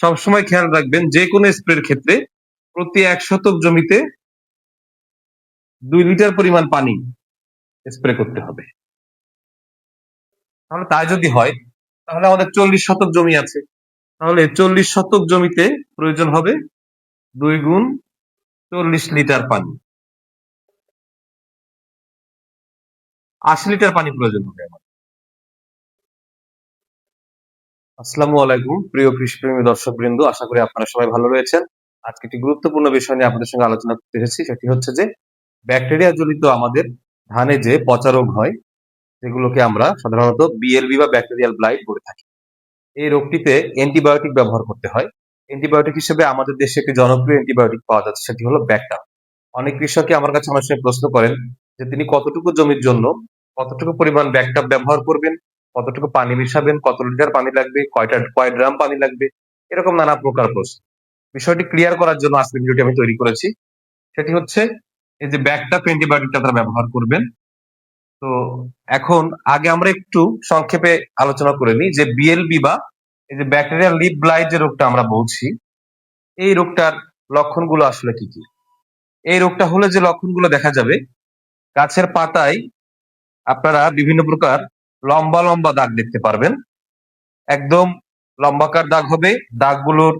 সবসময় খেয়াল রাখবেন যে কোনো স্প্রের ক্ষেত্রে প্রতি এক শতক জমিতে দুই লিটার পরিমাণ পানি স্প্রে করতে হবে। তাহলে তাই যদি হয়, তাহলে আমাদের চল্লিশ শতক জমি আছে। তাহলে চল্লিশ শতক জমিতে প্রয়োজন হবে দুই গুণ চল্লিশ লিটার পানি। আশি লিটার পানি প্রয়োজন হবে আমার আসসালামু আলাইকুম, প্রিয় কৃষিপ্রেমী দর্শক বৃন্দ আশা করি আপনারা সবাই ভালো রয়েছেন। আজকে একটি গুরুত্বপূর্ণ বিষয় নিয়ে আপনাদের সঙ্গে আলোচনা করতে এসেছি, সেটি হচ্ছে যে ব্যাকটেরিয়া জনিত আমাদের ধানে যে পচা রোগ হয় যেগুলোকে আমরা সাধারণত বিএলবি বা ব্যাকটেরিয়াল ব্লাইট বলে থাকি। এই রোগটিতে অ্যান্টিবায়োটিক ব্যবহার করতে হয়। অ্যান্টিবায়োটিক হিসেবে আমাদের দেশে একটি জনপ্রিয় অ্যান্টিবায়োটিক পাওয়া যাচ্ছে, সেটি হলো ব্যাকটা অনেক কৃষকই আমার কাছে অনেক সময় প্রশ্ন করেন যে, তিনি কতটুকু জমির জন্য কতটুকু পরিমাণ ব্যাকটাপ ব্যবহার করবেন? কতটুকু পানি মিশাবেন, কত লিটার পানি লাগবে, কয়টা, কয় ড্রাম পানি লাগবে, এরকম নানা প্রকার প্রশ্ন। বিষয়টি ক্লিয়ার করার জন্য আজকের ভিডিওটি আমি তৈরি করেছি। সেটি হচ্ছে, এই যে ব্যাকটাপ অ্যান্টিবায়োটিকটা তারা ব্যবহার করবেন। তো এখন আগে আমরা একটু সংক্ষেপে আলোচনা করে নিই যে বিএলবি বা এই যে ব্যাকটেরিয়াল লিপ ব্লাইট যে রোগটা আমরা বলছি, এই রোগটার লক্ষণগুলো আসলে কি কি? এই রোগটা হলে যে লক্ষণগুলো দেখা যাবে, গাছের পাতায় আপনারা বিভিন্ন প্রকার লম্বা লম্বা দাগ দেখতে পারবেন। একদম লম্বাকার দাগ হবে, দাগগুলোর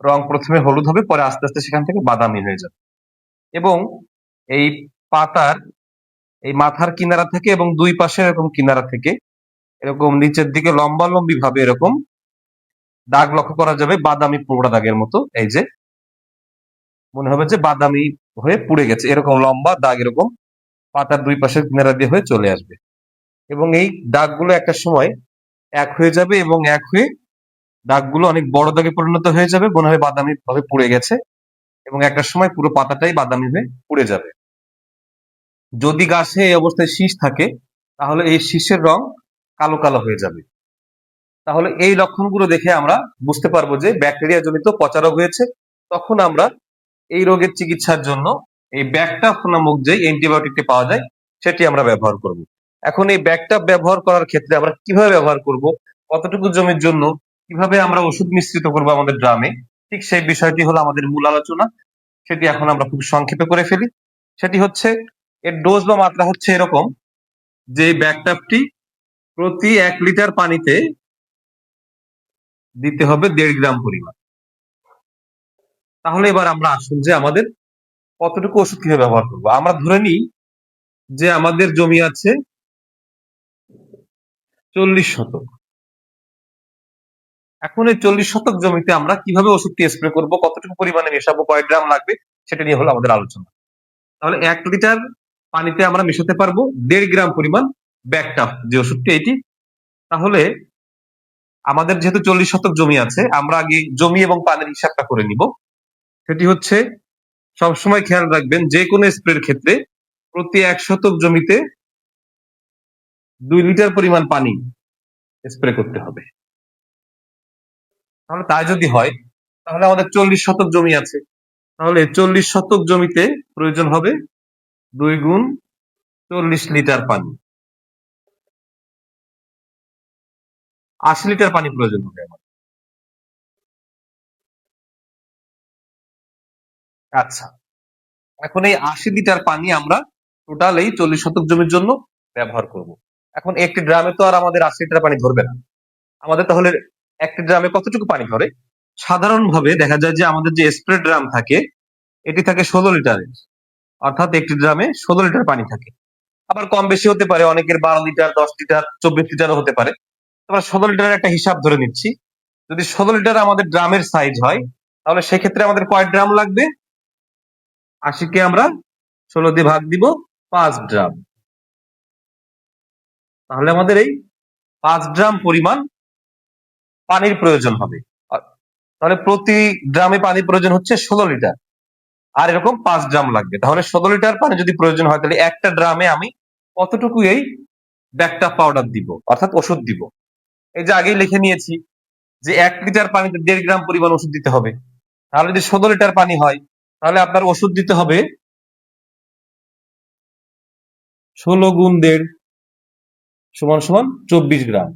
রং প্রথমে হলুদ হবে, পরে আস্তে আস্তে সেখান থেকে বাদামি হয়ে যাবে। এবং এই পাতার, এই মাথার কিনারা থেকে এবং দুই পাশে এরকম কিনারা থেকে এরকম নিচের দিকে লম্বা লম্বি ভাবে এরকম দাগ লক্ষ্য করা যাবে, বাদামি পোড়া দাগের মতো। এই যে মনে হবে যে বাদামি হয়ে পুড়ে গেছে। এরকম লম্বা দাগ এরকম পাতার দুই পাশের কিনারা দিয়ে হয়ে চলে আসবে। এবং এই দাগগুলো একটা সময় এক হয়ে যাবে এবং এক হয়ে দাগগুলো অনেক বড় দাগে পরিণত হয়ে যাবে, মনে হয় বাদামি ভাবে পুড়ে গেছে এবং একটা সময় পুরো পাতাটাই বাদামি হয়ে পুড়ে যাবে। যদি গাছে এই অবস্থায় শীষ থাকে, তাহলে এই শীষের রং কালো কালো হয়ে যাবে। তাহলে এই লক্ষণগুলো দেখে আমরা বুঝতে পারব যে ব্যাকটেরিয়া জনিত পচা রোগ হয়েছে, তখন আমরা এই রোগের চিকিৎসার জন্য এই ব্যাকটাপ নামক যে অ্যান্টিবায়োটিকটি পাওয়া যায়, সেটি আমরা ব্যবহার করব। এখন এই ব্যাকটাপ ব্যবহার করার ক্ষেত্রে আমরা কীভাবে ব্যবহার করব, কতটুকু জমির জন্য, কীভাবে আমরা ওষুধ মিশ্রিত করব আমাদের গ্রামে ঠিক সেই বিষয়টি হলো আমাদের মূল আলোচনা। সেটি এখন আমরা খুব সংক্ষেপে করে ফেলি। সেটি হচ্ছে, এর ডোজ বা মাত্রা হচ্ছে এরকম যে ব্যাকটাপটি প্রতি এক লিটার পানিতে দিতে হবে দেড় গ্রাম পরিমাণ। তাহলে এবার আমরা আসুন যে আমাদের কতটুকু ওষুধ কীভাবে ব্যবহার করব। আমরা ধরে নিই যে আমাদের জমি আছে চল্লিশ শতক। এখন এই চল্লিশ শতক জমিতে আমরা কীভাবে ওষুধটি স্প্রে করব, কতটুকু পরিমাণে মেশাবো, কয় গ্রাম লাগবে, সেটা নিয়ে হলো আমাদের আলোচনা। তাহলে এক লিটার পানিতে আমরা মেশাতে পারব দেড় গ্রাম পরিমাণ ব্যাকটাপ যে ওষুধটি এটি। তাহলে আমাদের যেহেতু চল্লিশ শতক জমি আছে, আমরা আগে জমি এবং পানির হিসাবটা করে নিব। সেটি হচ্ছে সবসময় খেয়াল রাখবেন যে কোনো স্প্রের ক্ষেত্রে প্রতি এক শতক জমিতে দুই লিটার পরিমাণ পানি স্প্রে করতে হবে। তাহলে তাই যদি হয়, তাহলে আমাদের চল্লিশ শতক জমি আছে। তাহলে চল্লিশ শতক জমিতে প্রয়োজন হবে দুই গুণ চল্লিশ লিটার পানি। আশি লিটার পানি প্রয়োজন হবে আমার আচ্ছা এখন এই আশি লিটার পানি আমরা টোটাল এই চল্লিশ শতক জমির জন্য ব্যবহার করব। এখন একটি ড্রামে তো আর আমাদের আশি লিটার পানি ধরবে না। আমাদের তাহলে একটি ড্রামে কতটুকু পানি ধরে? সাধারণভাবে দেখা যায় যে আমাদের যে স্প্রে ড্রাম থাকে, এটি থাকে ষোলো লিটারের। অর্থাৎ একটি ড্রামে ষোলো লিটার পানি থাকে। আবার কম বেশি হতে পারে, অনেকের বারো লিটার, দশ লিটার, চব্বিশ লিটারও হতে পারে। আমরা ষোলো লিটারের একটা হিসাব ধরে নিচ্ছি। যদি ষোলো লিটার আমাদের ড্রামের সাইজ হয়, তাহলে সেক্ষেত্রে আমাদের কয় ড্রাম লাগবে? আশিকে আমরা ষোলো দিয়ে ভাগ দিব, পাঁচ ড্রাম। তাহলে আমাদের এই পাঁচ ড্রাম পরিমাণ পানির প্রয়োজন হবে। তাহলে প্রতি ড্রামে পানি প্রয়োজন হচ্ছে ষোলো লিটার। আর এরকম পাঁচ ড্রাম লাগবে। তাহলে ষোলো লিটার পানি যদি প্রয়োজন হয়, তাহলে একটা ড্রামে আমি কতটুকু এই ব্যাকটা পাউডার দিব, অর্থাৎ ওষুধ দিব? এই যে আগেই লিখে নিয়েছি যে এক লিটার পানিতে দেড় গ্রাম পরিমাণ ওষুধ দিতে হবে। তাহলে যদি ষোলো লিটার পানি হয়, তাহলে আপনার ওষুধ দিতে হবে ষোলো গুণ দেড়। সমান সমান চব্বিশ গ্রাম।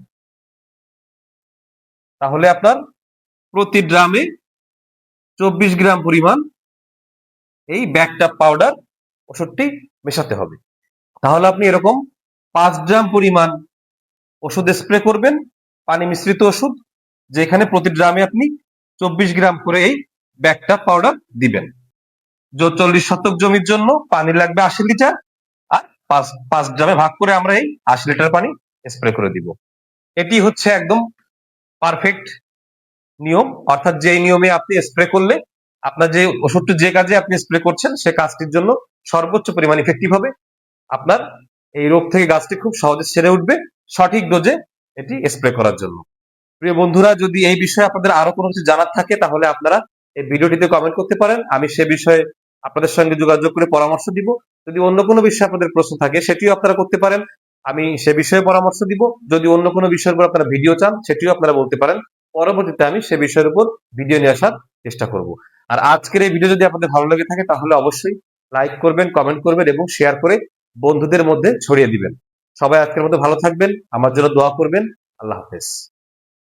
তাহলে আপনার প্রতি ড্রামে চব্বিশ গ্রাম পরিমাণ এই ব্যাকটাপ পাউডার ওষুধটি মেশাতে হবে। তাহলে আপনি এরকম পাঁচ গ্রাম পরিমাণ ওষুধ স্প্রে করবেন, পানি মিশ্রিত ওষুধ, যেখানে প্রতি ড্রামে আপনি চব্বিশ গ্রাম করে এই ব্যাকটাপ পাউডার দিবেন। চল্লিশ শতক জমির জন্য পানি লাগবে আশি লিটার পাঁচ পাঁচ ড্রামে ভাগ করে আমরা এই আশি লিটার পানি স্প্রে করে দিব। এটি হচ্ছে একদম পারফেক্ট নিয়ম। অর্থাৎ যে নিয়মে আপনি স্প্রে করলে আপনার যে ওষুধটি যে কাজে আপনি স্প্রে করছেন, সে কাজটির জন্য সর্বোচ্চ পরিমাণ ইফেক্টিভ হবে। আপনার এই রোগ থেকে গাছটি খুব সহজে সেরে উঠবে সঠিক ডোজে এটি স্প্রে করার জন্য। প্রিয় বন্ধুরা, যদি এই বিষয়ে আপনাদের আরও কোনো কিছু জানার থাকে, তাহলে আপনারা এই ভিডিওটিতে কমেন্ট করতে পারেন। আমি সে বিষয়ে আপনাদের সঙ্গে যোগাযোগ করে পরামর্শ দিব। যদি অন্য কোনো বিষয়ে আপনাদের প্রশ্ন থাকে, সেটিও আপনারা করতে পারেন। আমি সে বিষয়ে পরামর্শ দিব। যদি অন্য কোনো বিষয়ের উপর আপনারা ভিডিও চান, সেটিও আপনারা বলতে পারেন। পরবর্তীতে আমি সে বিষয়ের উপর ভিডিও নিয়ে আসার চেষ্টা করব। আর আজকের এই ভিডিও যদি আপনাদের ভালো লেগে থাকে, তাহলে অবশ্যই লাইক করবেন, কমেন্ট করবেন এবং শেয়ার করে বন্ধুদের মধ্যে ছড়িয়ে দিবেন। সবাই আজকের মধ্যে ভালো থাকবেন। আমার জন্য দোয়া করবেন। আল্লাহ হাফেজ।